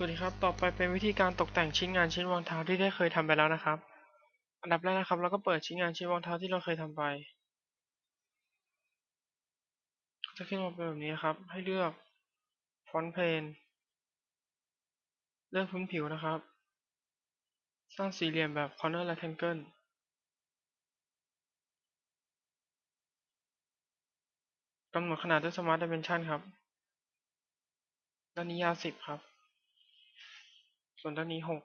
สวัสดีครับ ต่อไปเป็นวิธีการตกแต่งชิ้นงานชิ้นวางเท้าที่ได้เคยทำไปแล้วนะครับ อันดับแรกนะครับ เราก็เปิดชิ้นงานชิ้นวางเท้าที่เราเคยทำไป จะขึ้นมาเป็นแบบนี้ครับ ให้เลือกฟอนต์เพลน เลือกพื้นผิวนะครับ สร้างสี่เหลี่ยมแบบ corner rectangle กำหนดขนาดด้วย smart dimension ครับด้านนี้ยาว10ครับ ส่วนด้านนี้หก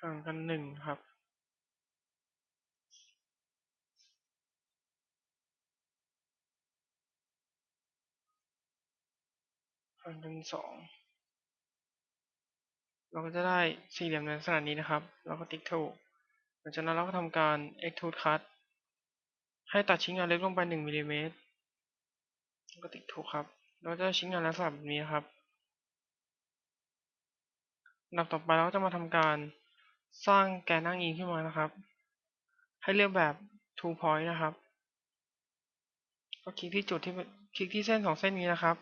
ห่างกันหนึ่งครับห่างกันสองเราก็จะได้สี่เหลี่ยมในลักษณะนี้นะครับ เราก็ติ๊กถูกหลังจากนั้นเราก็ทำการ extrude cut ให้ตัดชิ้นงานเล็กลงไปหนึ่งมิลลิเมตร ก็ติ๊กถูกครับ เราจะชิ้นงานลักษณะแบบนี้ครับอันดับต่อไปเราก็จะมาทำการสร้างแกนนั่งอิงขึ้นมานะครับ ให้เลือกแบบ two point นะครับ ก็คลิกที่จุดที่คลิกที่เส้นสองเส้นนี้นะครับ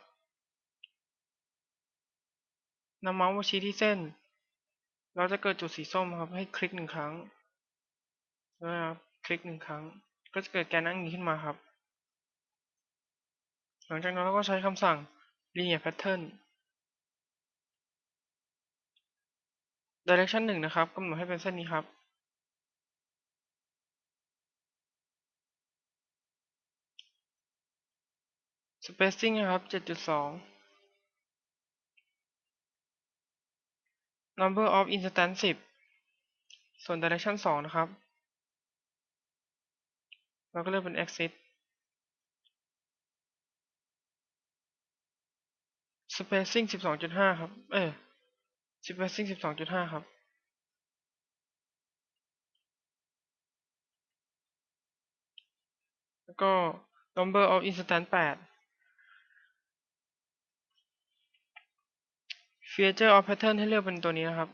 นำเมาส์มาชี้ที่เส้น เราจะเกิดจุดสีส้มครับ ให้คลิกหนึ่งครั้งนะครับ คลิกหนึ่งครั้ง ก็จะเกิดแกนนั่งอิงขึ้นมาครับ ลังจากนั้นเราก็ใช้คำสั่ง linear pattern direction หนึ่งนะครับกำหนดให้เป็นเส้นนี้ครับ spacing นะครับ 7.2 number of instance 10 ส่วน direction 2 นะครับ เราก็เลือกเป็น axis spacing 12.5ครับ เออ spacing 12.5ครับ แล้วก็ number of instance 8 feature of pattern ให้เลือกเป็นตัวนี้นะครับ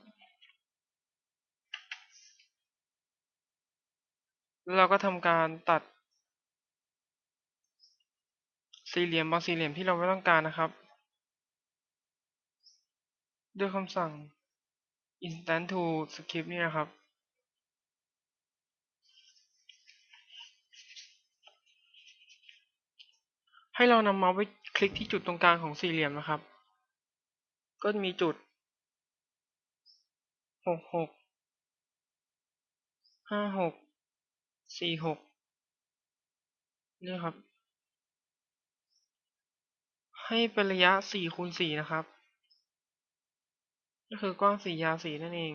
แล้วเราก็ทำการตัดสี่เหลี่ยมบางสี่เหลี่ยมที่เราไม่ต้องการนะครับ ด้วยคำสั่ง instant to skip นี่นะครับ ให้เรานำเมาส์ไปคลิกที่จุดตรงกลางของสี่เหลี่ยมนะครับ ก็จะมีจุดหกหกห้าหกสี่หกนี่ครับ ให้เป็นระยะสี่คูณสี่นะครับ ก็คือกว้างสี่ยาวสี่นั่นเอง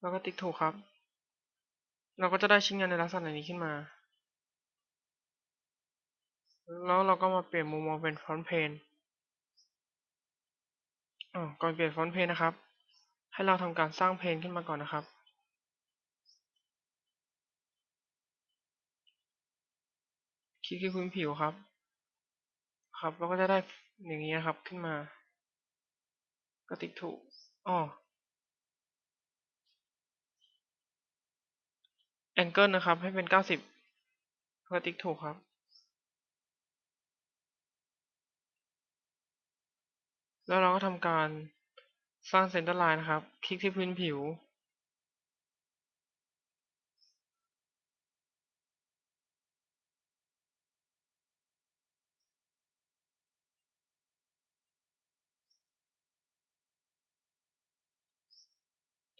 แล้วก็ติ๊กถูกครับ เราก็จะได้ชิ้นงานในลักษณะนี้ขึ้นมา แล้วเราก็มาเปลี่ยนมุมมองเป็นฟอนต์เพนอ๋อก่อนเปลี่ยนฟอนต์เพนนะครับ ให้เราทำการสร้างเพนขึ้นมาก่อนนะครับคลิกที่พื้นผิวครับ ครับเราก็จะได้อย่างนี้นะครับขึ้นมา ก็ติ๊กถูกอ๋อ angle นะครับ ให้เป็น90ก็ติ๊กถูกครับ แล้วเราก็ทำการสร้างเซนเตอร์ไลน์นะครับ คลิกที่พื้นผิว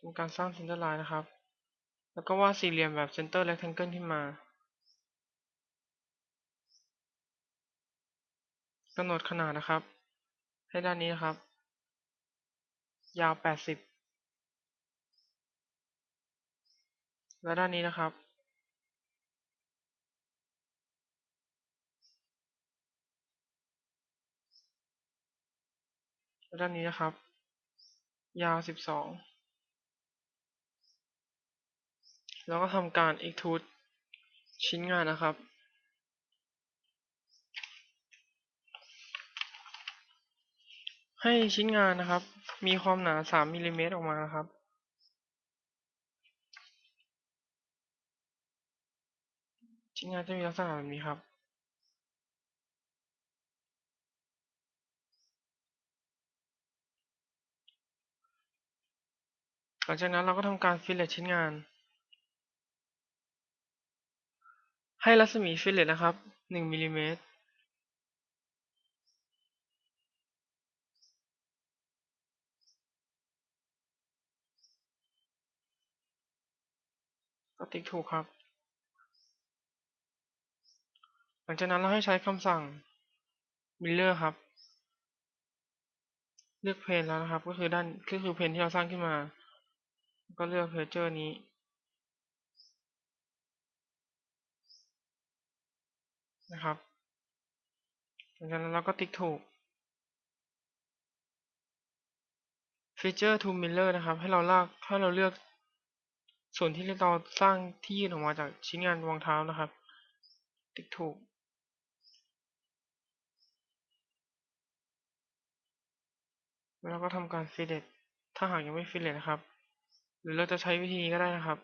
ทำการสร้างเซนเตอร์ไลน์นะครับ แล้วก็วาดสี่เหลี่ยมแบบเซนเตอร์เร c ก a n เกิลขึ้นมากำหนดขนาดนะครับ ให้ด้านนี้นะครับ ยาว 80 และด้านนี้นะครับและด้านนี้นะครับ ยาว 12 แล้วก็ทำการ extrude ชิ้นงานนะครับ ให้ชิ้นงานนะครับ มีความหนา 3มิลลิเมตรออกมานะครับ ชิ้นงานจะมีลักษณะแบบนี้ครับหลังจากนั้นเราก็ทำการฟิลเลตชิ้นงาน ให้รัศมีฟิลเลตนะครับ1มิลลิเมตรก็ติ๊กถูกครับ หลังจากนั้นเราให้ใช้คำสั่ง Miller ครับ เลือกเพนแล้วนะครับ ก็คือด้านก็คือเพนที่เราสร้างขึ้นมา ก็เลือกเพจเจอร์นี้ นะครับหลังจากนั้นเราก็ติ๊กถูก Feature to Mirror นะครับ ให้เราลากให้เราเลือก ส่วนที่เราสร้างที่ยื่นออกมาจากชิ้นงานวางเท้านะครับ ติ๊กถูกแล้วก็ทำการฟิลเลตถ้าหากยังไม่ฟิลเลตนะครับ หรือเราจะใช้วิธีนี้ก็ได้นะครับ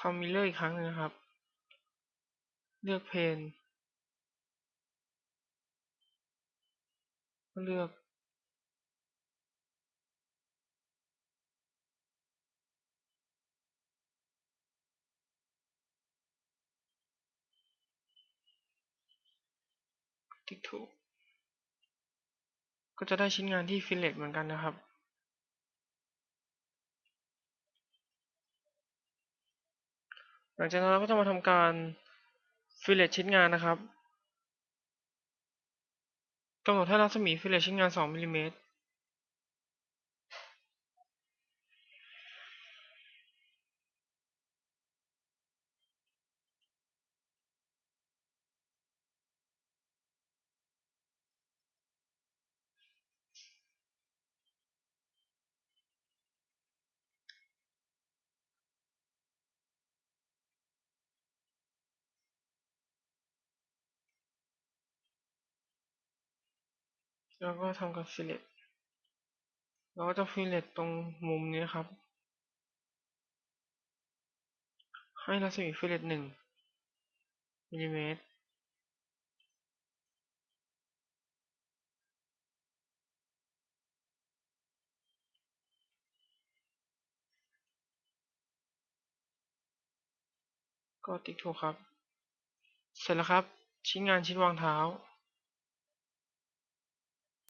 ทำมิลเลอร์อีกครั้งหนึงนะครับ เลือกเพนก็เลือกติ๊กถูก ก็จะได้ชิ้นงานที่ฟิลเลตเหมือนกันนะครับ หลังจากนั้นเราก็จะมาทำการฟิลเลตชิ้นงานนะครับกำหนดให้รัศมีฟิลเลตชิ้นงาน 2มิลลิเมตร แล้วก็ทำการฟิลเลตเราก็จะฟิลเลตตรงมุมนี้ครับ ให้รัศมีฟิลเลต1มิลลิเมตรก็ติ๊กถูกครับ เสร็จแล้วครับ ชิ้นงานชิ้นวางเท้า